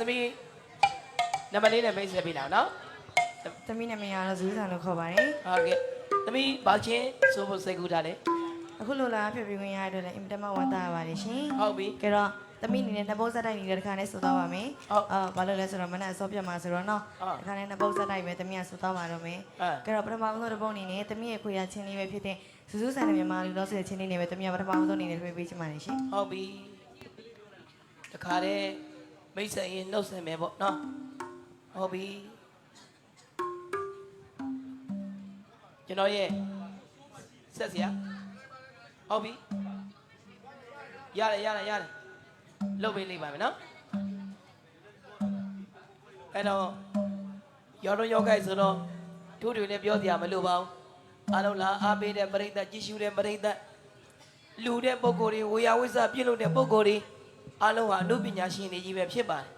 သမီးနံပါတ်လေးနဲ့မိတ်ဆက်ပေးလာနော်။သမီးနာမည်ကတော့ဇူးဆန်လို့ခေါ်ပါတယ်ဟုတ်ကဲ့သမီးဘာချင်းဆိုဖို့စိတ်ကူးထားတယ်။အခုလိုလာပြပြခွင့်ရတဲ့အတွက်လည်းအင်မတန်မှဝမ်းသာရပါတယ်ရှင်ဟုတ်ပြီ။ကြတော့သမီးအနေနဲ့နှစ်ပုတ်ဆက်တိုက်နေတဲ့တစ်ခါနဲ့ဆိုတော့ပါမယ်ဟုတ်။အာဘာလို့လဲဆိုတော့မနက်အစောပြတ်မှာဆိုတော့နော်ဟုတ်။တစ်ခါနဲ့နှစ်ပုတ်ဆက်တိုက်ပဲသမီးကဆိုတော့ပါတော့မယ်အဲ။ကြတော့ပထမဆုံးတစ်ပုတ်အနေနဲ့သမီးရဲ့ခွေရချင်းလေးပဲဖြစ်တဲ့ဇူးဇူးဆန်တဲ့မြန်မာလူတော်ဆိုတဲ့ချင်းလေးနဲ့ပဲသမီးကပထမဆုံးအနေနဲ့တွေ့ပေးချင်ပါတယ်ရှင်ဟုတ်ပြီတခါတည်း မိတ်ဆက်ရင်နှုတ်ဆက်မယ်ပေါ့နော်ဟုတ်ပြီကျွန်တော်ရဲ့ဆက်စရာဟုတ်ပြီရတယ်ရတယ်ရတယ်လုပ်ပေးလိမ့်ပါမယ်နော်အဲ့တော့ရောတော့ရောက်ခိုက်ဆိုတော့တို့တွေလည်းပြောစရာမလိုပါဘူးအားလုံးလားအားပေးတဲ့ပရိသတ်ကြည့်ရှုတဲ့ပရိသတ်လူတဲ့ပုံကိုယ်တွေဝေယဝိဇ္ဇပြုလုပ်တဲ့ပုံကိုယ်တွေ အလုံးဟာအနုပညာရှင်တွေကြီးပဲဖြစ်ပါတယ်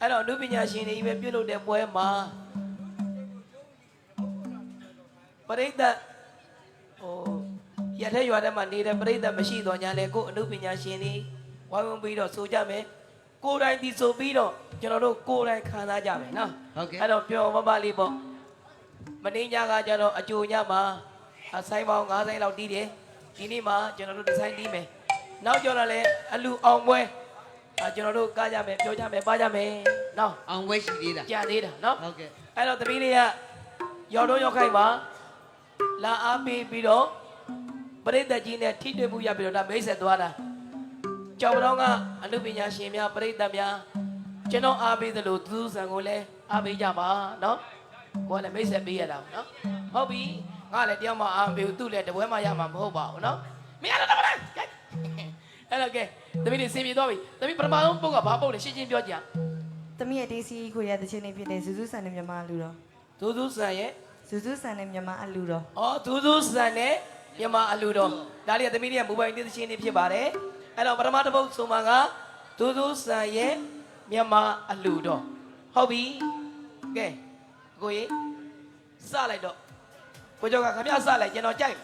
အဲ့တော့အနုပညာရှင်တွေကြီးပဲပြုလုပ်တဲ့ပွဲမှာပရိသတ်ဟိုရတဲ့ရွာထဲမှာနေတဲ့ပရိသတ်မရှိတော့ညာလေကိုယ်အနုပညာရှင်တွေဝိုင်းဝန်းပြီးတော့ဆိုကြမယ်ကိုယ်တိုင်ဒီဆိုပြီးတော့ကျွန်တော်တို့ကိုယ်တိုင်ခံစားကြမယ်နော်ဟုတ်ကဲ့အဲ့တော့ပျော်မပလေးပေါ့မင်းညကကျတော့အကြိုညမှာအဆိုင်ပေါင်း9ဆိုင်လောက်တီးတယ်ဒီနေ့မှာကျွန်တော်တို့ဒီဇိုင်းတီးမယ်နောက်ကျတော့လည်းအလူအောင်ပွဲ အာကျွန်တော်တို့ကားကြမယ်ပြောကြမယ်ပါကြမယ်နော်အောင်ဝဲရှိသေးတာကြာသေးတာနော်ဟုတ်ကဲ့အဲ့တော့သမီးလေးကရောက်တော့ရောက်ခိုက်ပါလာအားပေးပြီးတော့ပရိသတ်ကြီးနဲ့ထိတွေ့မှုရပြီးတော့ဒါမိတ်ဆက်သွားတာကြောင်တော်ကအနုပညာရှင်များပရိသတ်များကျွန်တော်အားပေးသလိုသူစံကိုလည်းအားပေးကြပါနော်ကိုကလည်းမိတ်ဆက်ပေးရတာပေါ့နော်ဟုတ်ပြီငါလည်းတယောက်မှအားမပေးဘူးသူ့လည်းတပွဲမှရမှာမဟုတ်ပါဘူးနော်မရတော့တော့လားကဲ အဲ့တော့ကဲသမီးလေးစင်ပြေသွားပြီသမီးပထမဆုံးပုတ်ကဘာပုတ်လဲရှင်းရှင်းပြောကြ။သမီးရဲ့တေးစီခွေရတဲ့ချင်းလေးဖြစ်တဲ့ဇူးဇူးဆန်တဲ့မြန်မာလူတော်သူသူစံရဲ့ဇူးဇူးဆန်တဲ့မြန်မာအလူတော်။အော်သူသူစံနဲ့မြန်မာအလူတော်ဒါလေးကသမီးလေးကမိုဘိုင်းတစ်ချင်းလေးဖြစ်ပါတယ်။အဲ့တော့ပထမတစ်ပုတ်ဆိုမှကသူသူစံရဲ့မြန်မာအလူတော်ဟုတ်ပြီ။ကဲကိုကြီးစလိုက်တော့ကိုကျော်ကခမရစလိုက်ကျွန်တော်ကြိုက်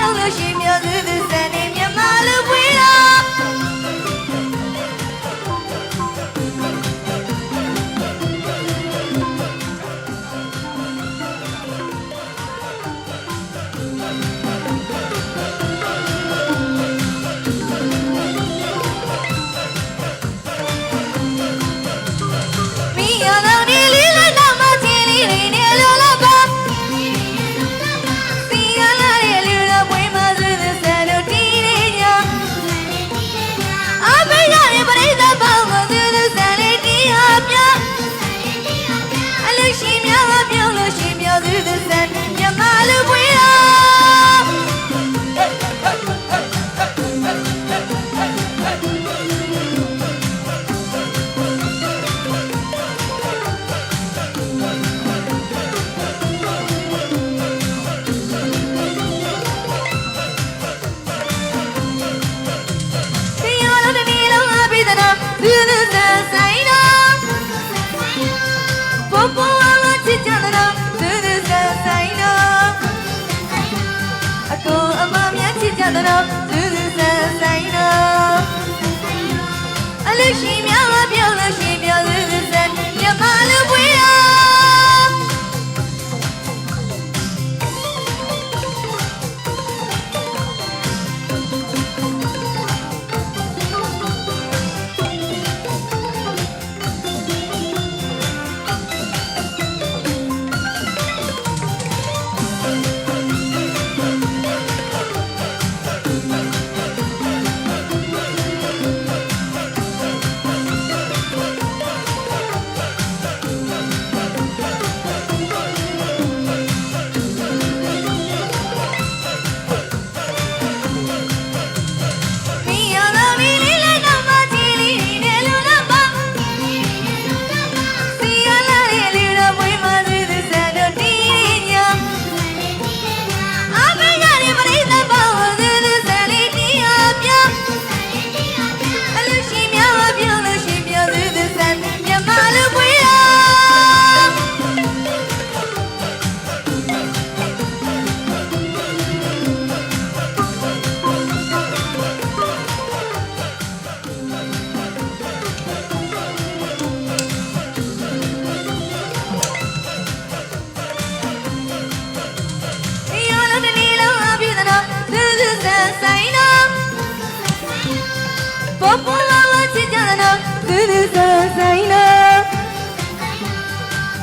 ရောက်လို့ရှိမြတ်သူသူစံနေမြမလူပွေ Hoje me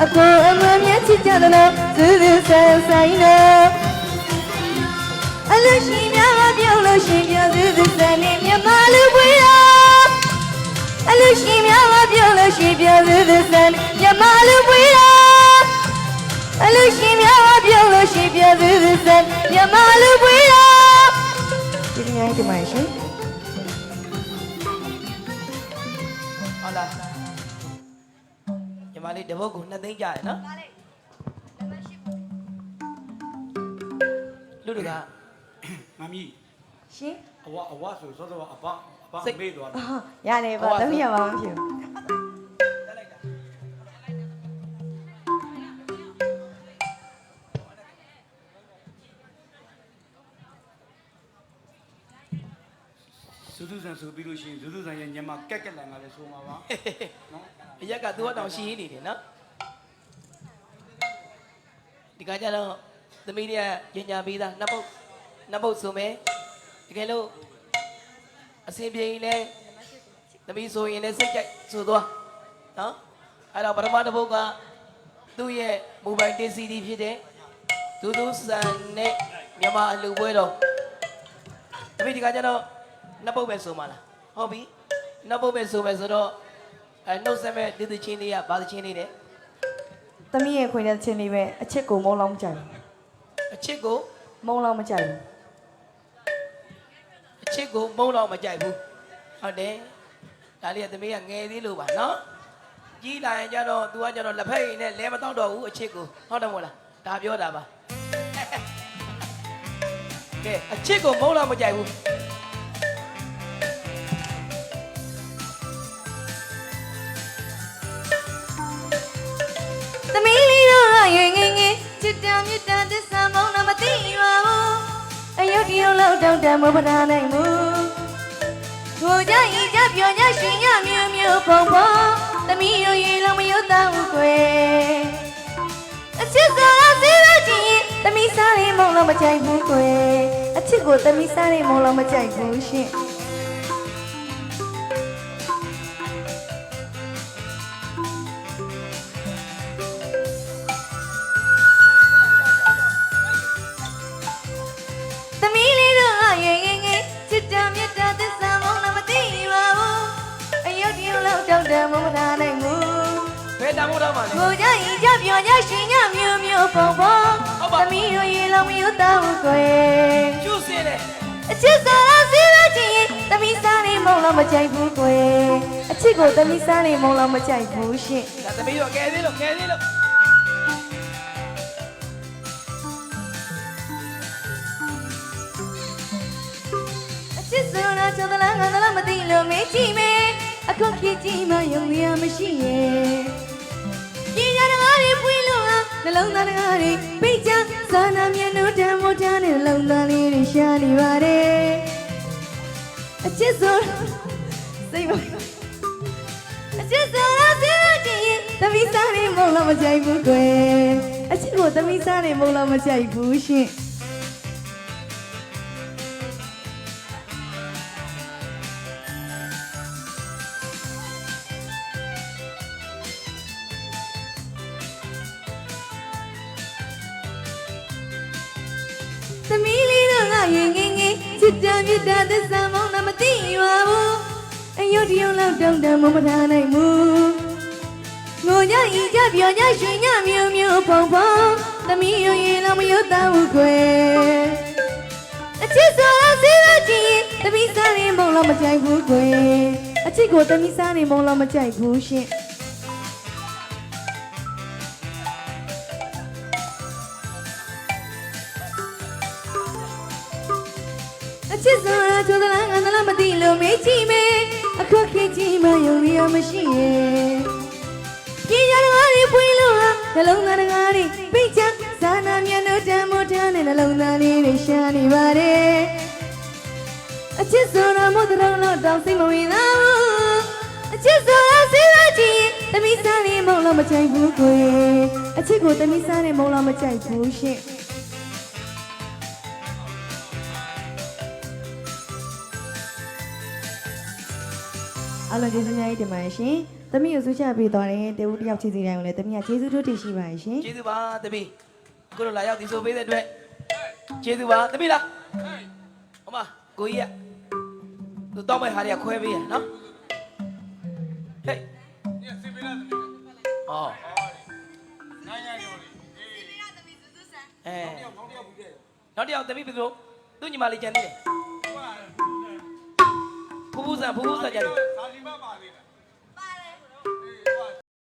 အကိုအမမြတ်ချစ်ကြတယ်လို့စူးစူးဆန်းဆိုင်လို့အလူရှင်များကပြုံးလို့ရှင်ပြစူးစူးဆန်းနေမြမလူပွေတော်အလူရှင်များကပြုံးလို့ရှင်ပြစူးစူးဆန်းမြမလူပွေတော်အလူရှင်များကပြုံးလို့ရှင်ပြစူးစူးဆန်းမြမလူပွေတော်ဒီနေ့ဒီမှာရှင် ညီမလေးတပုတ်ကိုနှစ်သိန်းကြတယ်နော်လူတကမမီရှင်အဝအဝဆိုစောစောအပအပစိတ်မေ့သွားတယ်အော်ရတယ်ပါသမီးရပါမဖြစ်ဘူးဇူးဇူးဆန်ဆိုပြီးလို့ရှိရင်ဇူးဇူးဆန်ရဲ့ညမကက်ကက်လန်ကလည်းဆိုမှာပါနော် အရက်ကသူ့အတောင်ရှိနေတယ်နော်ဒီကကြတော့သမီးတွေကညညာပေးတာနှစ်ပုတ်နှစ်ပုတ်ဆိုမယ်တကယ်လို့အစင်ပြေရင်လည်းသမီးဆိုရင်လည်းစိတ်ကြိုက်ဆိုသွားနော်အဲ့တော့ပထမတစ်ပုတ်ကသူ့ရဲ့မိုဘိုင်းတင်စီဒီဖြစ်တဲ့ဒူးဒူးဆန်နဲ့မြန်မာအလူပွဲတော်သမီးဒီကကြတော့နှစ်ပုတ်ပဲဆိုမှာလားဟုတ်ပြီနှစ်ပုတ်ပဲဆိုမယ်ဆိုတော့ အဲနှုတ်ဆက်မဲ့ဒီသချင်းလေးကဘာသချင်းလေးလဲသမီးရဲ့ခွေတဲ့ချင်းလေးပဲအချစ်ကိုမုံလောင်းမကြိုက်အချစ်ကိုဘူးမုံလောင်းမကြိုက်ဘူးအချစ်ကိုမုန်းတော့မကြိုက်ဘူးဟုတ်တယ်ဒါလေးကသမီးကငယ်သေးလို့ပါနော်ကြီးလာရင်ကျတော့ तू ကကျတော့လက်ဖက်ရည်နဲ့လဲမတော့တော့ဘူးအချစ်ကိုဟုတ်တယ်မို့လားဒါပြောတာပါကဲအချစ်ကိုမုန်းတော့မကြိုက်ဘူး စ်တောင်မြတ်တာသစ္စာမောင်းတော့မသိပါဘူးအယုတ်ဒီလိုလောက်တောင်းတမပဒါနိုင်ဘူးကိုကြရင်ကြပြောကြရှင်ရမျိုးမျိုးဖုံဖုံသမီးတို့ရေလုံးမယုတ်တော့ဘူးကွယ်အချစ်စွာစေးရချင်းသမီးစားရင်မုံလို့မကြိုက်ဘူးကွယ်အချစ်ကိုသမီးစားရင်မုံလို့မကြိုက်ဘူးရှင် တောင်းတမမထားနိုင်ဘူးဘယ်တမ်းမို့တော့မှလဲကိုကြရင်ကြပြောကြရှင်ညမျိုးမျိုးပုံပုံဟုတ်ပါသမီးတို့ရေလုံးမယုတ်တော့ဘူးကွယ်ကျူးစင်းတယ်အချစ်စားလားစေးရချင်းသမီးစားနေမုံလို့မကြိုက်ဘူးကွယ်အချစ်ကိုသမီးစားနေမုံလို့မကြိုက်ဘူးရှင်ဒါသမီးတို့ငယ်သေးလို့ငယ်သေးလို့အချစ်ဆိုတာချောသလားငါသလားမသိလို့မေးကြည့်မယ် အခုခေတ်ကြီးမှယုံရမရှိရဲ့ပညာတကားတွေပွင့်လို့ဟာနှလုံးသားတကားတွေပိတ်ချစာနာမျက်နှာတမ်းမို့ထားတဲ့နှလုံးသားလေးတွေရှာနေပါတယ်အချစ်ဆိုစိတ်မအချစ်ဆိုတာစေရချင်းသမီးစားနေမလို့မကြိုက်ဘူးကွယ်အချစ်ကိုသမီးစားနေမလို့မကြိုက်ဘူးရှင် သမီးလေးတို့ကရင်ငယ်ငယ်ချစ်တာမြတ်တာသစ္စာမောင်းတာမသိပါဘူးအယုတ်ဒီယုံလောက်တောင်းတမမထားနိုင်ဘူးငိုကြဤကြပြောကြရွှင်ညမျိုးမျိုးဖုံဖုံသမီးရောရင်လောက်မယုတ်တော့ဘူးခွေအချစ်ဆိုတော့စေးရချင်းသမီးစားရင်မုံလောက်မကြိုက်ဘူးခွေအချစ်ကိုသမီးစားရင်မုံလောက်မကြိုက်ဘူးရှင် သိလို့မေးကြည့်မယ်အခုခေတ်ကြီးမှယုံရမရှိရဲ့ပြည်ရတကားတွေပွင့်လို့ဟာနှလုံးသားတကားတွေပိတ်ချဇာနာမျက်နှာတမ်းမို့ထားတဲ့နှလုံးသားလေးတွေရှာနေပါတယ်အချစ်ဆိုတာမို့တော်တော့တောင်စိတ်မဝင်သာဘူးအချစ်ဆိုတာစေးရချင်းသမီးစားနေမုံလို့မကြိုက်ဘူးကိုယ်အချစ်ကိုသမီးစားနေမုံလို့မကြိုက်ဘူးရှင့် အအားလုံးကျေးဇူးများကြီးတင်ပါတယ်ရှင်သမီးကိုဆုချပေးသွားတယ်တေဦးတယောက်ချီစီတိုင်းကိုလည်းသမီးကကျေးဇူးတို့တင်ရှိပါတယ်ရှင်ကျေးဇူးပါသမီးကိုလိုလာရောက်ဒီဆိုပေးတဲ့အတွက်ကျေးဇူးပါသမီးလားဟိုမကိုကြီးကသူတောင်းမဲ့ဟာတွေကခွဲပေးရနော်ဟေးညစီပေးလားသမီးဟောနိုင်ရရောလေအဲကောင်းတယောက်ပြီးခဲ့နောက်တစ်ယောက်သမီးဘယ်လိုသူ့ညီမလေးကြံနေတယ်ဖူးဖူးဆန်ဖူးဖူးဆန်ကြတယ်စာဒီမ